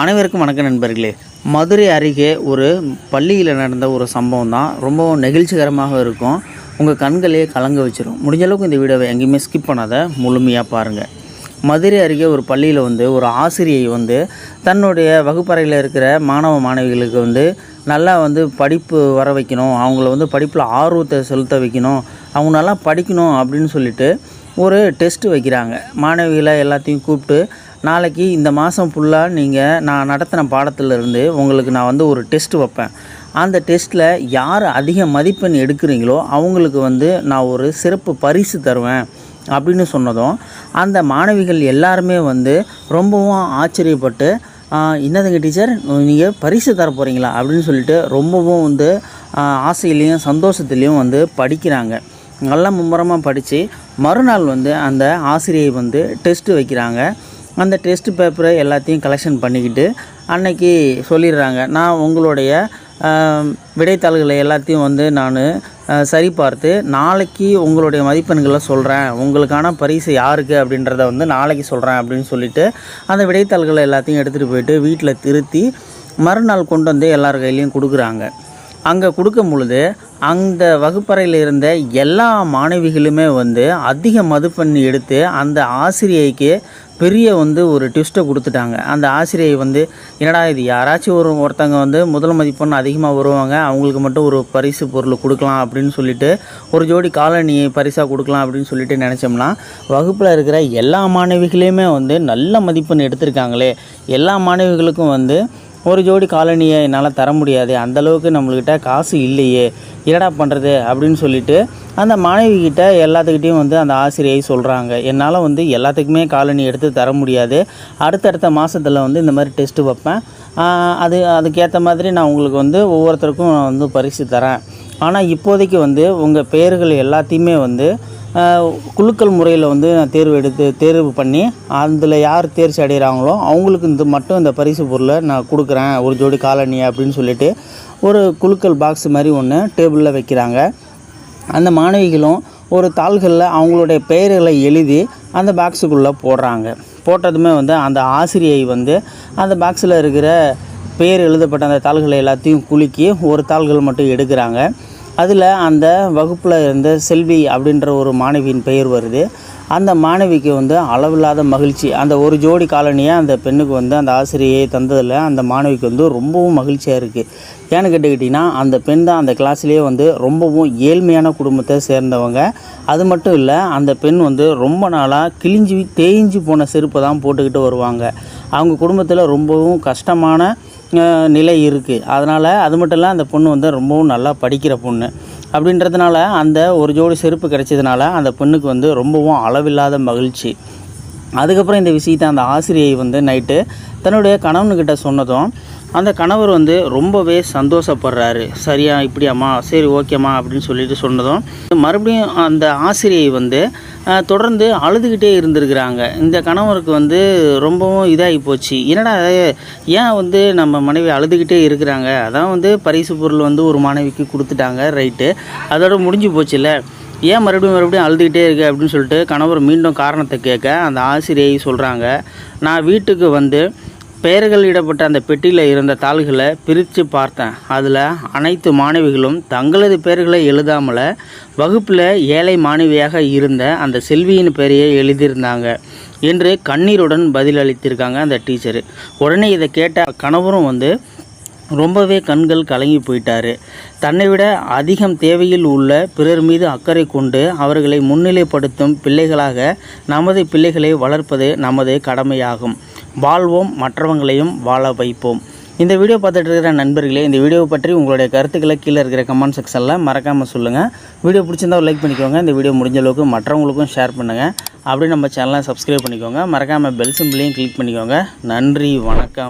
அனைவருக்கும் வணக்கம் நண்பர்களே. மதுரை அருகே ஒரு பள்ளியில் நடந்த ஒரு சம்பவம் தான் ரொம்பவும் நெகிழ்ச்சிகரமாக இருக்கும். உங்கள் கண்களையே கலங்க வச்சிடும் முடிஞ்ச அளவுக்கு இந்த வீடியோவை எங்கேயுமே ஸ்கிப் பண்ணாத. முழுமையாக பாருங்கள் மதுரை அருகே ஒரு பள்ளியில் வந்து ஒரு ஆசிரியை வந்து தன்னுடைய வகுப்பறையில் இருக்கிற மாணவ மாணவிகளுக்கு வந்து நல்லா வந்து படிப்பு வர வைக்கணும். அவங்கள வந்து படிப்பில் ஆர்வத்தை செலுத்த வைக்கணும். அவங்க நல்லா படிக்கணும் அப்படின்னு சொல்லிட்டு ஒரு டெஸ்ட்டு வைக்கிறாங்க. மாணவிகளை எல்லாத்தையும் கூப்பிட்டு நாளைக்கு இந்த மாதம் ஃபுல்லாக நீங்கள் நான் நடத்தின பாடத்திலிருந்து உங்களுக்கு நான் வந்து ஒரு டெஸ்ட் வைப்பேன். அந்த டெஸ்ட்டில் யார் அதிக மதிப்பெண் எடுக்கிறீங்களோ அவங்களுக்கு வந்து நான் ஒரு சிறப்பு பரிசு தருவேன் அப்படின்னு சொன்னதும் அந்த மாணவிகள் எல்லாருமே வந்து ரொம்பவும் ஆச்சரியப்பட்டு என்னதுங்க டீச்சர்? நீங்கள் பரிசு தர போகிறீங்களா அப்படின்னு சொல்லிட்டு ரொம்பவும் வந்து ஆசையிலையும் சந்தோஷத்துலேயும் வந்து படிக்கிறாங்க. நல்லா மும்முரமாக படித்து மறுநாள் வந்து அந்த ஆசிரியை வந்து டெஸ்ட்டு வைக்கிறாங்க. அந்த டெஸ்ட் பேப்பரை எல்லாத்தையும் கலெக்ஷன் பண்ணிக்கிட்டு அன்னைக்கு சொல்லிடுறாங்க. நான் உங்களுடைய விடைத்தாள்களை எல்லாத்தையும் வந்து நான் சரிபார்த்து நாளைக்கு உங்களுடைய மதிப்பெண்களை சொல்கிறேன் உங்களுக்கான பரிசு யாருக்கு அப்படின்றத வந்து நாளைக்கு சொல்கிறேன் அப்படின்னு சொல்லிவிட்டு அந்த விடைத்தாள்களை எல்லாத்தையும் எடுத்துகிட்டு போயிட்டு வீட்டில் திருத்தி மறுநாள் கொண்டு வந்து எல்லார் கையிலையும் கொடுக்குறாங்க. அங்கே கொடுக்கும் பொழுது அந்த வகுப்பறையில் இருந்த எல்லா மாணவிகளுமே வந்து அதிக மதிப்பெண் எடுத்து அந்த ஆசிரியைக்கு பெரிய வந்து ஒரு ட்விஸ்ட்டை கொடுத்துட்டாங்க. அந்த ஆசிரியை வந்து என்னடா இது? யாராச்சும் ஒரு ஒருத்தங்க வந்து முதல் மதிப்பெண் அதிகமாக வருவாங்க. அவங்களுக்கு மட்டும் ஒரு பரிசு பொருள் கொடுக்கலாம் அப்படின்னு சொல்லிட்டு ஒரு ஜோடி காலணியை பரிசாக கொடுக்கலாம் அப்படின்னு சொல்லிட்டு நினச்சோம்னா வகுப்பில் இருக்கிற எல்லா மாணவிகளையுமே வந்து நல்ல மதிப்பெண் எடுத்திருக்காங்களே. எல்லா மாணவிகளுக்கும் வந்து ஒரு ஜோடி காலனியை என்னால் தர முடியாது. அந்த அளவுக்கு நம்மள்கிட்ட காசு இல்லையே. என்னடா பண்ணுறது அப்படின்னு சொல்லிட்டு அந்த மாணவி எல்லாத்துக்கிட்டேயும் வந்து அந்த ஆசிரியை சொல்கிறாங்க என்னால் வந்து எல்லாத்துக்குமே காலனி எடுத்து தர முடியாது. அடுத்தடுத்த மாதத்தில் வந்து இந்த மாதிரி டெஸ்ட்டு வைப்பேன். அது அதுக்கேற்ற மாதிரி நான் உங்களுக்கு வந்து ஒவ்வொருத்தருக்கும் நான் வந்து பரிசு தரேன். ஆனால் இப்போதைக்கு வந்து உங்கள் பெயர்கள் எல்லாத்தையுமே வந்து குழுக்கள் குலுக்கல் முறையில் வந்து நான் தேர்வு எடுத்து தேர்வு பண்ணி அதில் யார் தேர்ச்சி அடைகிறாங்களோ அவங்களுக்கு இந்த மட்டும் இந்த பரிசு பொருளை நான் கொடுக்குறேன். ஒரு ஜோடி காலனி அப்படின்னு சொல்லிட்டு ஒரு குலுக்கல் பாக்ஸ் மாதிரி ஒன்று டேபிளில் வைக்கிறாங்க. அந்த மாணவிகளும் ஒரு தாள்களில் அவங்களுடைய பெயர்களை எழுதி அந்த பாக்ஸுக்குள்ளே போடுறாங்க. போட்டதுமே வந்து அந்த ஆசிரியை வந்து அந்த பாக்ஸில் இருக்கிற பெயர் எழுதப்பட்ட அந்த தாள்களை எல்லாத்தையும் குலுக்கி ஒரு தாள்கள் மட்டும் எடுக்கிறாங்க. அதில் அந்த வகுப்பில் இருந்த செல்வி அப்படின்ற ஒரு மாணவியின் பெயர் வருது. அந்த மாணவிக்கு வந்து அளவில்லாத மகிழ்ச்சி. அந்த ஒரு ஜோடி காலனியை அந்த பெண்ணுக்கு வந்து அந்த ஆசிரியை தந்ததில் அந்த மாணவிக்கு வந்து ரொம்பவும் மகிழ்ச்சியாக இருக்குது ஏன்னு கேட்டுக்கிட்டிங்கன்னா அந்த பெண் தான் அந்த கிளாஸ்லேயே வந்து ரொம்பவும் ஏழ்மையான குடும்பத்தை சேர்ந்தவங்க. அது மட்டும் இல்லை அந்த பெண் வந்து ரொம்ப நாளாக கிழிஞ்சி தேய்ஞ்சு போன செருப்பை தான் போட்டுக்கிட்டு வருவாங்க. அவங்க குடும்பத்தில் ரொம்பவும் கஷ்டமான நிலை இருக்குது அதனால் அது மட்டும் இல்லை அந்த பொண்ணு வந்து ரொம்பவும் நல்லா படிக்கிற பொண்ணு. அப்படின்றதுனால அந்த ஒரு ஜோடி செருப்பு கிடைச்சதுனால அந்த பெண்ணுக்கு வந்து ரொம்பவும் அளவில்லாத மகிழ்ச்சி. அதுக்கப்புறம் இந்த விஷயத்தை அந்த ஆசிரியை வந்து நைட்டு தன்னுடைய கணவனுக்கிட்ட சொன்னதும் அந்த கணவர் வந்து ரொம்பவே சந்தோஷப்படுறாரு. சரியா இப்படியாம்மா சரி ஓகேம்மா அப்படின்னு சொல்லிட்டு சொன்னதும் மறுபடியும் அந்த ஆசிரியை வந்து தொடர்ந்து அழுதுகிட்டே இருந்திருக்கிறாங்க. இந்த கணவருக்கு வந்து ரொம்பவும் இதாகி போச்சு. என்னடா ஏன் வந்து நம்ம மனைவி அழுதுகிட்டே இருக்கிறாங்க? அதான் வந்து பரிசு பொருள் வந்து ஒரு மனைவிக்கு கொடுத்துட்டாங்க ரைட்டு. அதோட முடிஞ்சு போச்சுல்ல? ஏன் மறுபடியும் மறுபடியும் அழுதுகிட்டே இருக்கு அப்படின்னு சொல்லிட்டு கணவர் மீண்டும் காரணத்தை கேட்க அந்த ஆசிரியை சொல்கிறாங்க நான் வீட்டுக்கு வந்து பெயர்கள் இடப்பட்ட அந்த பெட்டியில் இருந்த தாள்களை பிரித்து பார்த்தேன். அதில் அனைத்து மாணவிகளும் தங்களது பெயர்களை எழுதாமல் வகுப்பில் ஏழை மாணவியாக இருந்த அந்த செல்வியின் பெயரையே எழுதியிருந்தாங்க என்று கண்ணீருடன் பதிலளித்திருக்காங்க அந்த டீச்சரு. உடனே இதை கேட்ட கணவரும் வந்து ரொம்பவே கண்கள் கலங்கி போயிட்டார். தன்னை விட அதிகம் தேவையில் உள்ள பிறர் மீது அக்கறை கொண்டு அவர்களை முன்னிலைப்படுத்தும் பிள்ளைகளாக நமது பிள்ளைகளை வளர்ப்பது நமது கடமையாகும். வாழ்வோம் மற்றவங்களையும் வாழ வைப்போம். இந்த வீடியோ பார்த்துட்டு இருக்கிற நண்பர்களே இந்த வீடியோவை பற்றி உங்களுடைய கருத்துக்களை கீழே இருக்கிற கமெண்ட் செக்ஷனில் மறக்காமல் சொல்லுங்கள் வீடியோ பிடிச்சிருந்தா லைக் பண்ணிக்கோங்க. இந்த வீடியோ முடிஞ்ச அளவுக்கு மற்றவங்களுக்கும் ஷேர் பண்ணுங்கள் அப்படியே நம்ம சேனலை சப்ஸ்கிரைப் பண்ணிக்கோங்க. மறக்காமல் பெல் சிம்பிளையும் கிளிக் பண்ணிக்கோங்க. நன்றி வணக்கம்.